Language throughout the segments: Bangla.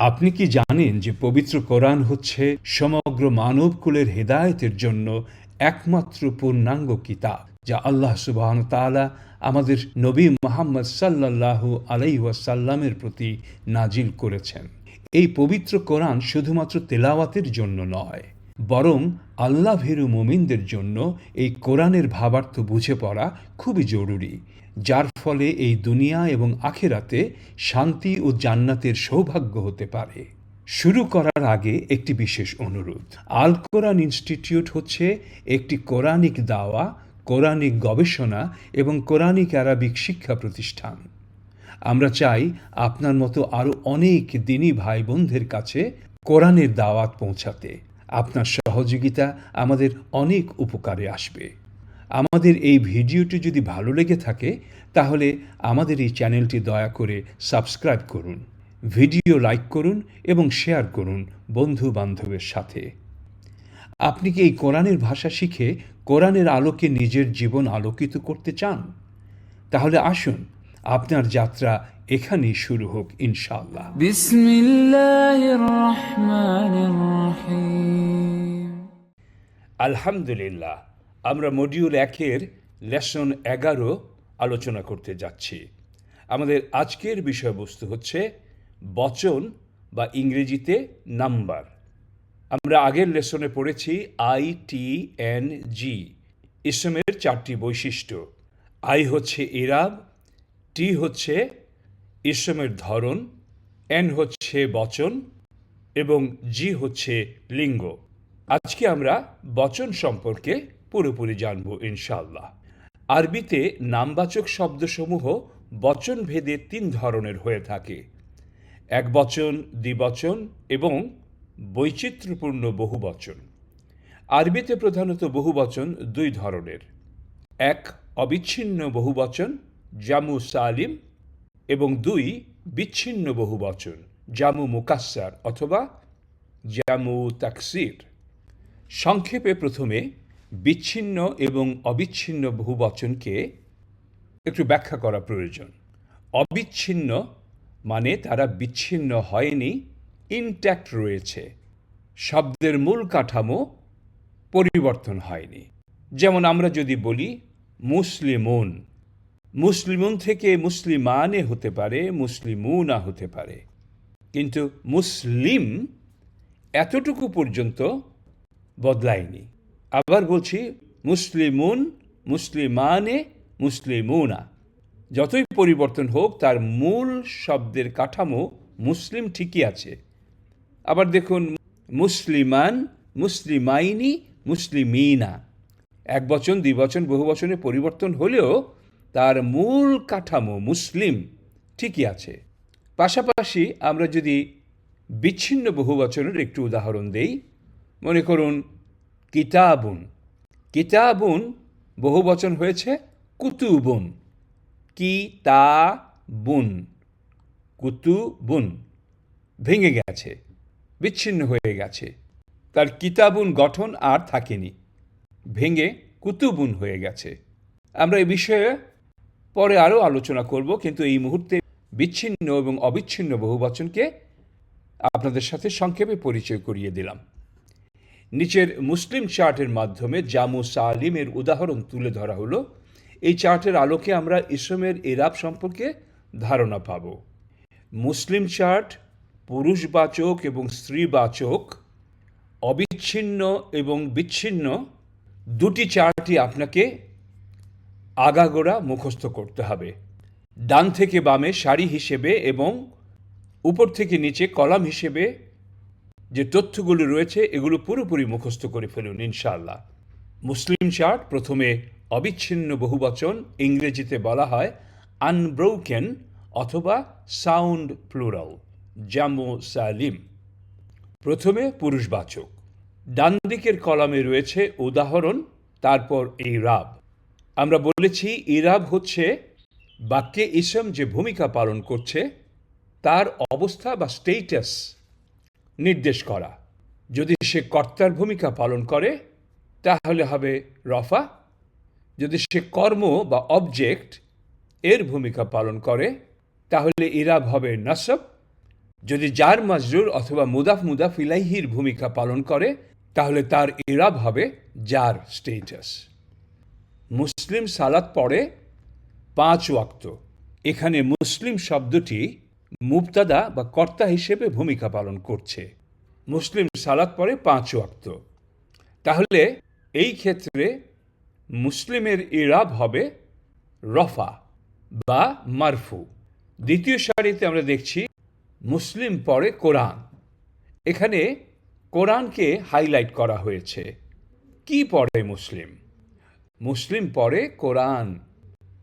আপনি কি জানেন যে পবিত্র কোরআন হচ্ছে সমগ্র মানবকুলের হেদায়তের জন্য একমাত্র পূর্ণাঙ্গ কিতাব, যা আল্লাহ সুবাহন তালা আমাদের নবী মোহাম্মদ সাল্লাল্লাহু আলাইসাল্লামের প্রতি নাজিল করেছেন। এই পবিত্র কোরআন শুধুমাত্র তেলাওয়াতের জন্য নয় বরং আল্লাহ ভীরু মুমিনদের জন্য এই কোরআনের ভাবার্থ বুঝে পড়া খুবই জরুরি, যার ফলে এই দুনিয়া এবং আখেরাতে শান্তি ও জান্নাতের সৌভাগ্য হতে পারে। শুরু করার আগে একটি বিশেষ অনুরোধ। আল কোরআন ইনস্টিটিউট হচ্ছে একটি কোরআনিক দাওয়া, কোরআনিক গবেষণা এবং কোরআনিক আরবিক শিক্ষা প্রতিষ্ঠান। আমরা চাই আপনার মতো আরও অনেক দিনী ভাই বোনদের কাছে কোরআনের দাওয়াত পৌঁছাতে। আপনার সহযোগিতা আমাদের অনেক উপকারে আসবে। আমাদের এই ভিডিওটি যদি ভালো লেগে থাকে, তাহলে আমাদের এই চ্যানেলটি দয়া করে সাবস্ক্রাইব করুন, ভিডিও লাইক করুন এবং শেয়ার করুন বন্ধু বান্ধবের সাথে। আপনি কি এই কোরআনের ভাষা শিখে কোরআনের আলোকে নিজের জীবন আলোকিত করতে চান? তাহলে আসুন আপনার যাত্রা এখানেই শুরু হোক ইনশাআল্লাহ। আলহামদুলিল্লাহ আমরা মডিউল একের লেসন এগারো আলোচনা করতে যাচ্ছি। আমাদের আজকের বিষয়বস্তু হচ্ছে বচন বা ইংরেজিতে নাম্বার। আমরা আগের লেসনে পড়েছি আই টি এন জি ইসমের চারটি বৈশিষ্ট্য। আই হচ্ছে ইরাব টি হচ্ছে ইসমের ধরন, এন হচ্ছে বচন এবং জি হচ্ছে লিঙ্গ। আজকে আমরা বচন সম্পর্কে পুরোপুরি জানব ইনশাল্লাহ আরবিতে নামবাচক শব্দসমূহ বচন ভেদে তিন ধরনের হয়ে থাকে। এক বচন, দ্বিবচন এবং বৈচিত্র্যপূর্ণ বহুবচন। আরবিতে প্রধানত বহুবচন দুই ধরনের। এক অবিচ্ছিন্ন বহুবচন, জামু সালিম এবং দুই বিচ্ছিন্ন বহুবচন জামু মুকাস্সার অথবা জামু তাকসির। সংক্ষেপে প্রথমে বিচ্ছিন্ন এবং অবিচ্ছিন্ন বহুবচনকে একটু ব্যাখ্যা করা প্রয়োজন। অবিচ্ছিন্ন মানে তারা বিচ্ছিন্ন হয়নি ইনট্যাক্ট রয়েছে। শব্দের মূল কাঠামো পরিবর্তন হয়নি। যেমন আমরা যদি বলি মুসলিমুন মুসলিমুন থেকে মুসলিমানে হতে পারে, মুসলিমুনা হতে পারে। কিন্তু মুসলিম এতটুকু পর্যন্ত বদলায়নি। আবার বলছি, মুসলিমুন, মুসলিমানে, মুসলিমুনা। যতই পরিবর্তন হোক, তার মূল শব্দের কাঠামো মুসলিম ঠিকই আছে। আবার দেখুন, মুসলিমান, মুসলিমাইনি, মুসলিমিনা। এক বচন দ্বিবচন বহু বচনে পরিবর্তন হলেও তার মূল কাঠামো মুসলিম ঠিকই আছে। পাশাপাশি আমরা যদি বিচ্ছিন্ন বহুবচনের একটু উদাহরণ দেই, মনে করুন, কিতাবুন। কিতাবুন বহুবচন হয়েছে কুতুবুন। কি তা বুন কুতুবুন। ভেঙে গেছে, বিচ্ছিন্ন হয়ে গেছে। তার কিতাবুন গঠন আর থাকেনি, ভেঙে কুতুবুন হয়ে গেছে। আমরা এই বিষয়ে পরে আরও আলোচনা করব, কিন্তু এই মুহূর্তে বিচ্ছিন্ন এবং অবিচ্ছিন্ন বহুবচনকে আপনাদের সাথে সংক্ষেপে পরিচয় করিয়ে দিলাম। নিচের মুসলিম চার্টের মাধ্যমে জামু সালিমের উদাহরণ তুলে ধরা হলো। এই চার্টের আলোকে আমরা ইসমের এরাব সম্পর্কে ধারণা পাব। মুসলিম চার্ট পুরুষবাচক এবং স্ত্রীবাচক, অবিচ্ছিন্ন এবং বিচ্ছিন্ন দুটি চার্টই আপনাকে আগাগোড়া মুখস্থ করতে হবে। ডান থেকে বামে সারি হিসেবে এবং উপর থেকে নিচে কলাম হিসেবে যে তথ্যগুলো রয়েছে, এগুলো পুরোপুরি মুখস্থ করে ফেলুন, ইনশাআল্লাহ। মুসলিম চার্ট প্রথমে অবিচ্ছিন্ন বহুবচন ইংরেজিতে বলা হয় আনব্রোকেন অথবা সাউন্ড প্লুরাল, জামো সালিম। প্রথমে পুরুষবাচক। ডান দিকের কলামে রয়েছে উদাহরণ, তারপর এই রাব। আমরা বলেছি, ইরাব হচ্ছে বাক্যে ইসম যে ভূমিকা পালন করছে, তার অবস্থা বা স্টেটাস নির্দেশ করা। যদি সে কর্তার ভূমিকা পালন করে, তাহলে হবে রফা। যদি সে কর্ম বা অবজেক্ট এর ভূমিকা পালন করে, তাহলে ইরাব হবে নসব। যদি জার মাজরুর অথবা মুদাফ মুদাফ ইলাইহির ভূমিকা পালন করে, তাহলে তার ইরাব হবে জার স্টেটাস মুসলিম সালাত পড়ে পাঁচ ওয়াক্ত। এখানে মুসলিম শব্দটি মুবতাদা বা কর্তা হিসেবে ভূমিকা পালন করছে। মুসলিম সালাত পড়ে পাঁচ ওয়াক্ত। তাহলে এই ক্ষেত্রে মুসলিমের ইরাব হবে রফা বা মারফু। দ্বিতীয় সারিতে আমরা দেখছি মুসলিম পড়ে কোরআন। এখানে কোরআনকে হাইলাইট করা হয়েছে। কি পড়ে মুসলিম? মুসলিম পড়ে কোরআন।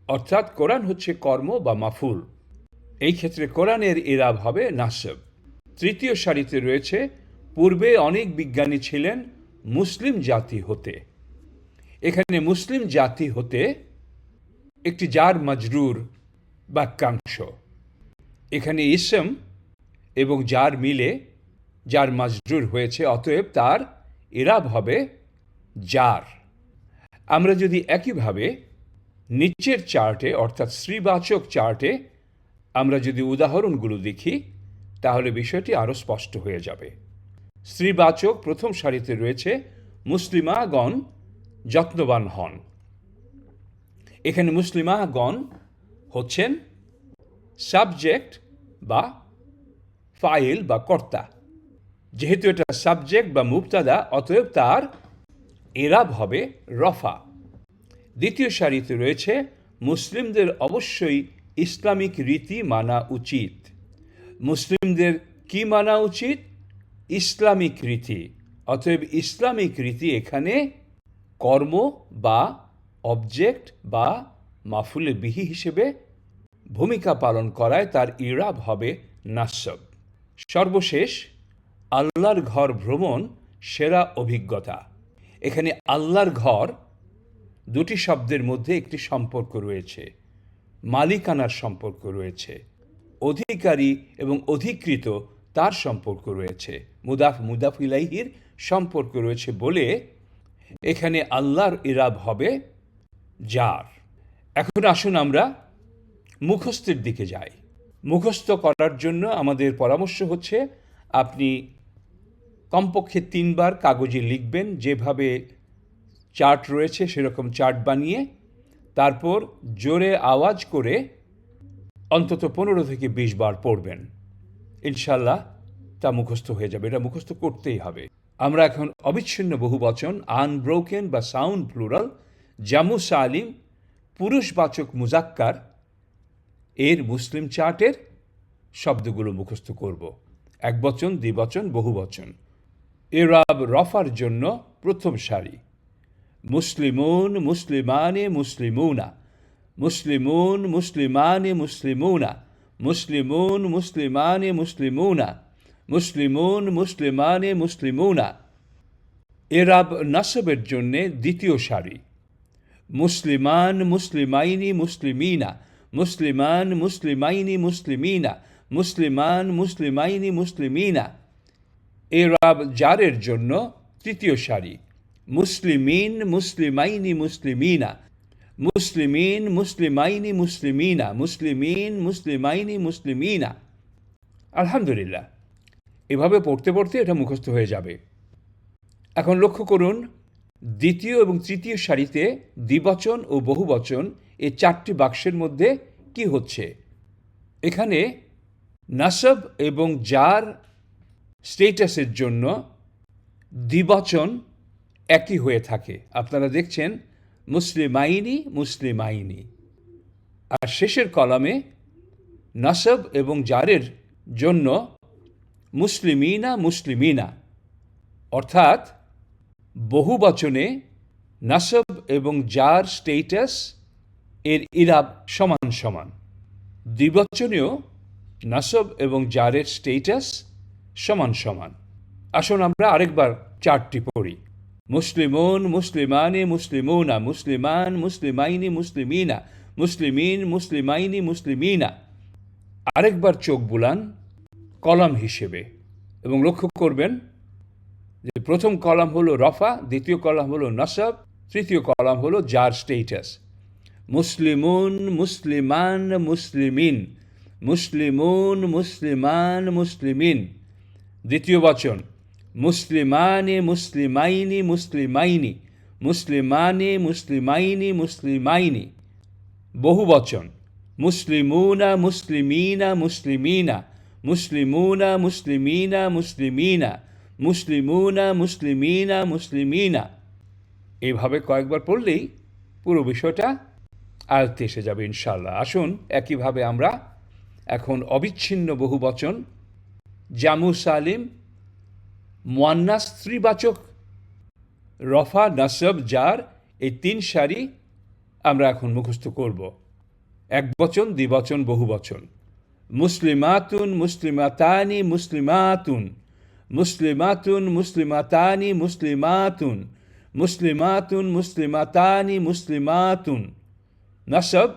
অর্থাৎ কোরআন হচ্ছে কর্ম বা মাফুল। এই ক্ষেত্রে কোরআনের ইরাব হবে নাসব। তৃতীয় সারিতে রয়েছে, পূর্বে অনেক বিজ্ঞানী ছিলেন মুসলিম জাতি হতে। এখানে মুসলিম জাতি হতে একটি জার মজরুর বাক্যাংশ। এখানে ইসম এবং যার মিলে যার মাজরুর হয়েছে, অতএব তার ইরাব হবে জার আমরা যদি একইভাবে নিচের চার্টে, অর্থাৎ শ্রীবাচক চার্টে, আমরা যদি উদাহরণগুলো দেখি, তাহলে বিষয়টি আরও স্পষ্ট হয়ে যাবে। স্ত্রীবাচক প্রথম সারিতে রয়েছে, মুসলিমাগণ যত্নবান হন। এখানে মুসলিমাগণ হচ্ছেন সাবজেক্ট বা ফাইল বা কর্তা। যেহেতু এটা সাবজেক্ট বা মুক্তাদা অতএব তার এরাব হবে রফা। দ্বিতীয় সারিতে রয়েছে, মুসলিমদের অবশ্যই ইসলামিক রীতি মানা উচিত। মুসলিমদের কি মানা উচিত? ইসলামিক রীতি। অতএব ইসলামিক রীতি এখানে কর্ম বা অবজেক্ট বা মাফুলে বিহি হিসেবে ভূমিকা পালন করায় তার ইরাব হবে নাসব। সর্বশেষ, আল্লাহর ঘর ভ্রমণ সেরা অভিজ্ঞতা। এখানে আল্লাহর ঘর দুটি শব্দের মধ্যে একটি সম্পর্ক রয়েছে, মালিকানার সম্পর্ক রয়েছে, অধিকারী এবং অধিকৃত তার সম্পর্ক রয়েছে, মুদাফ মুদাফ ইলাইহির সম্পর্ক রয়েছে বলে এখানে আল্লাহর ইরাব হবে যার। এখন আসুন আমরা মুখস্থের দিকে যাই। মুখস্থ করার জন্য আমাদের পরামর্শ হচ্ছে, আপনি কমপক্ষে তিনবার কাগজে লিখবেন, যেভাবে চার্ট রয়েছে সেরকম চার্ট বানিয়ে তারপর জোরে আওয়াজ করে অন্তত পনেরো থেকে বিশ বার পড়বেন। ইনশাল্লাহ তা মুখস্থ হয়ে যাবে। এটা মুখস্থ করতেই হবে। আমরা এখন অবিচ্ছিন্ন বহুবচন আনব্রোকেন বা সাউন্ড প্লুরাল জামু সালিম, পুরুষবাচক মুজাক্কার, এর মুসলিম চার্টের শব্দগুলো মুখস্থ করব। এক বচন দ্বিবচন, বহুবচন। এরাব রফার জন্য প্রথম সারি। মুসলিমুন মুসলিমানে মুসলিমুনা। মুসলিমুন মুসলিমানে মুসলিমুনা। মুসলিমুন মুসলিমানে মুসলিমুনা। মুসলিমুন মুসলিমানে মুসলিমুনা। এরাব নাসবের জন্যে দ্বিতীয় সারি। মুসলিমান মুসলিমাইনি মুসলিমিনা। মুসলিমান মুসলিমাইনি মুসলিমিনা। মুসলিমান মুসলিমাইনি মুসলিমিনা। এরাব জারের জন্য তৃতীয় সারি। মুসলিমিন, মুসলিমাইনি, মুসলিমিনা। মুসলিমিন, মুসলিমাইনি, মুসলিমিনা। মুসলিমিন, মুসলিমাইনি, মুসলিমিনা। আলহামদুলিল্লাহ। এভাবে পড়তে পড়তে এটা মুখস্থ হয়ে যাবে। এখন লক্ষ্য করুন, দ্বিতীয় এবং তৃতীয় সারিতে দ্বিবচন ও বহুবচন এই চারটি বাক্সের মধ্যে কি হচ্ছে? এখানে নাসব এবং যার স্টেটাসের জন্য দ্বিবচন একই হয়ে থাকে। আপনারা দেখছেন মুসলিম আইনি মুসলিমাইনি মুসলিমাইনি। আর শেষের কলামে নাসব এবং জারের জন্য মুসলিমিনা মুসলিমিনা। অর্থাৎ বহু বচনে নাসব এবং জার স্টেটাস এর ইরাব সমান সমান। দ্বিবচনেও নাসব এবং জারের স্টেটাস সমান সমান। আসুন আমরা আরেকবার চারটি পড়ি। মুসলিমুন, মুসলিমানে, মুসলিমুনা, মুসলিমান, মুসলিমাইনি, মুসলিমিনা, মুসলিমিন, মুসলিমাইনি, মুসলিমিনা। আরেকবার চোখ বুলান, কলাম হিসেবে, এবং লক্ষ্য করবেন যে প্রথম কলাম হলো রফা, দ্বিতীয় কলাম হলো নসব, তৃতীয় কলাম হলো জার স্টেটাস মুসলিমুন, মুসলিমান, মুসলিমিন। মুসলিমুন, মুসলিমান, মুসলিমিন। দ্বিতীয় বচন, মুসলিমানে মুসলিমাইনি মুসলিমাইনি, মুসলিমানে মুসলিমাইনি মুসলিমাইনি। বহু বচন, মুসলিমুনা মুসলিমিনা মুসলিমিনা, মুসলিমুনা মুসলিমিনা মুসলিমিনা, মুসলিমুনা মুসলিমিনা মুসলিমিনা। এইভাবে কয়েকবার পড়লেই পুরো বিষয়টা আয়ত্তে এসে যাবে ইনশাল্লাহ আসুন, একইভাবে আমরা এখন অবিচ্ছিন্ন বহু বচন জামু সালিম মোয়ান্না স্ত্রীবাচক রফা নাসব জার এই তিন সারি আমরা এখন মুখস্থ করব। এক বচন দ্বিবচন বহু বচন। মুসলিমাতুন মুসলিমাতানি মুসলিমাতুন মুসলিমাতুন মুসলিমাতানি মুসলিমাতুন মুসলিমাতুন মুসলিমাতানি মুসলিমাতুন। নাসব,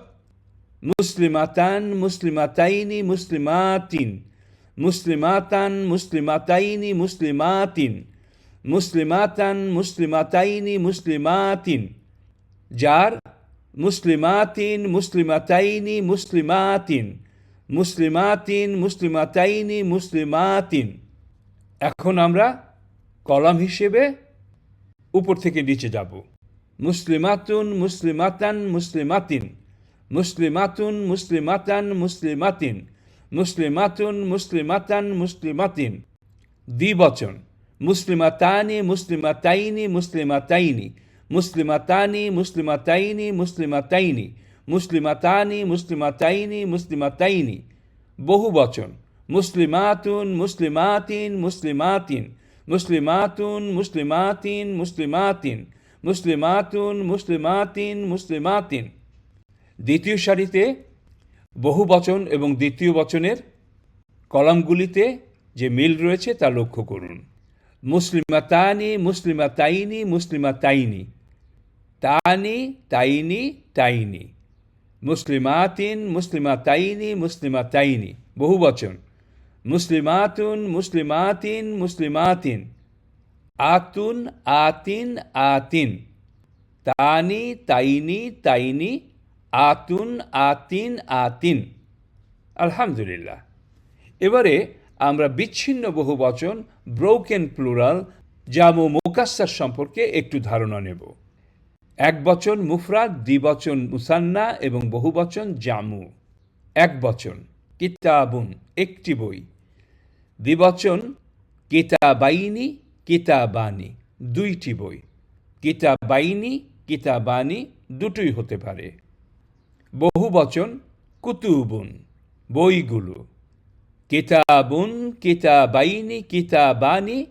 মুসলিমাতান মুসলিমাতাইনি মুসলিমাতিন। মুসলিমাতান মুসলিমাতাইনি মুসলিমাতিন, মুসলিমাতান মুসলিমাতাইনি মুসলিমাতিন, যার মুসলিমাতিন মুসলিমাতাইনি মুসলিমাতিন মুসলিমাতিন মুসলিমাতাইনি মুসলিমাতিন। এখন আমরা কলাম হিসেবে উপর থেকে নিচে যাব। মুসলিমাতুন মুসলিমাতান মুসলিমাতিন, মুসলিমাতুন মুসলিমাতান মুসলিমাতিন মুসলিমাতুন মুসলিমাতান মুসলিমাতিন। দ্বিবচন, মুসলিমাতানি মুসলিমাতাইনি মুসলিমাতাইনি, মুসলিমাতানি মুসলিমাতাইনি মুসলিমাতাইনি, মুসলিমাতানি মুসলিমাতাইনি মুসলিমাতাইনি। বহু বচন মুসলিমাতুন মুসলিমাতিন মুসলিমাতিন, মুসলিমাতুন মুসলিমাতিন মুসলিমাতিন, মুসলিমাতুন মুসলিমাতিন মুসলিমাতিন। দ্বিতীয় সারিতে বহু বচন এবং দ্বিতীয় বচনের কলামগুলিতে যে মিল রয়েছে তা লক্ষ্য করুন। মুসলিমা তানি মুসলিমা তাইনি মুসলিমা তাইনি তানি, তাইনি তাইনি। মুসলিমাতিন, মুসলিমাতাইনি মুসলিমাতাইনি। বহু বচন। মুসলিমাতুন, মুসলিমাতিন মুসলিমাতিন। আতুন, আতিন আতিন। তানি, তাইনি তাইনি আতুন, আতিন আতিন। আলহামদুলিল্লাহ। এবারে আমরা বিচ্ছিন্ন বহু বচন ব্রোকেন প্লুরাল জামু মোকাস্সার সম্পর্কে একটু ধারণা নেব। এক বচন মুফরাদ দ্বিবচন মুসান্না এবং বহু বচন জামু। এক বচন, কিতাবুন, একটি বই। দ্বিবচন কিতাবাইনি, কিতাবানি, দুইটি বই। কিতাবাইনি, কিতাবানি, দুটোই হতে পারে। বহু বচন কুতুবুন, বইগুলো। কিতাবুন, কিতাবাইনি, কিতাবানি,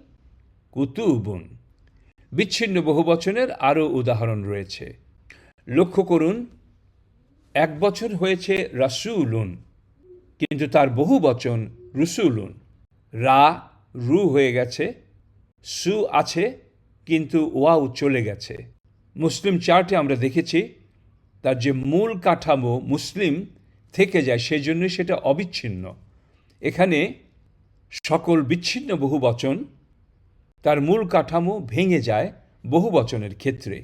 কুতুবুন। বিচ্ছিন্ন বহু বচনের আরও উদাহরণ রয়েছে। লক্ষ্য করুন, এক বছর হয়েছে রাসুলুন, কিন্তু তার বহু বচন রুসুলুন। রা, রু হয়ে গেছে, সু আছে, কিন্তু ওয়াও চলে গেছে। মুসলিম চার্টে আমরা দেখেছি তার যে মূল কাঠামো মুসলিম থেকে যায় সেজন্য সেটা অবিচ্ছিন্ন। এখানে সকল বিচ্ছিন্ন বহু বচন তার মূল কাঠামো ভেঙে যায় বহু বচনের ক্ষেত্রে।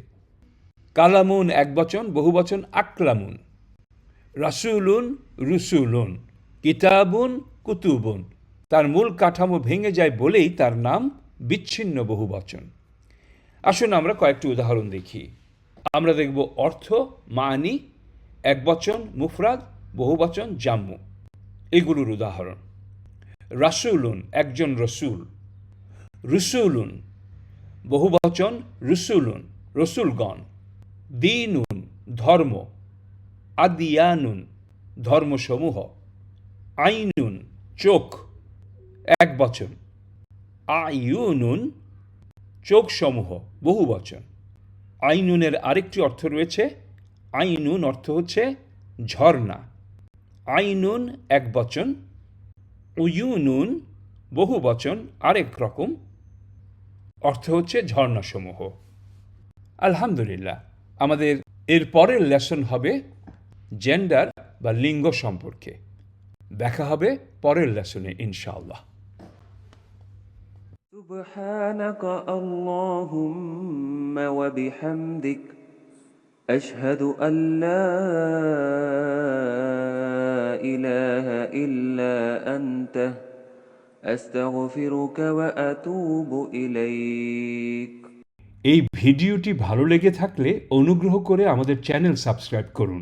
কালামুন এক বচন বহু বচন আকলামুন। রাসুলুন রুসুলুন, কিতাবুন কুতুবুন। তার মূল কাঠামো ভেঙে যায় বলেই তার নাম বিচ্ছিন্ন বহু বচন আসুন আমরা কয়েকটি উদাহরণ দেখি। আমরা দেখব অর্থ, মানি এক বচন মুফরাদ বহু বচন জাম্মু। এগুলোর উদাহরণ। রাসুলুন, একজন রসুল। রুসুলুন বহু বচন রুসুলুন, রসুলগণ। দিনুন, ধর্ম। আদিয়ানুন, ধর্মসমূহ। আইনুন, চোখ। এক বচন আইউনুন চোখসমূহ বহু বচন আইনুনের আরেকটি অর্থ রয়েছে, আইনুন অর্থ হচ্ছে ঝর্ণা। আইনুন এক বচন উয়ুনুন বহু বচন, আরেক রকম, অর্থ হচ্ছে ঝর্ণাসমূহ। আলহামদুলিল্লাহ, আমাদের এর পরের লেসন হবে জেন্ডার বা লিঙ্গ সম্পর্কে। দেখা হবে পরের লেসনে, ইনশাআল্লাহ। سبحانك اللهم وبحمدك أشهد أن لا إله إلا أنت أستغفرك وأتوب إليك এই ভিডিওটি ভালো লেগে থাকলে অনুগ্রহ করে আমাদের চ্যানেল সাবস্ক্রাইব করুন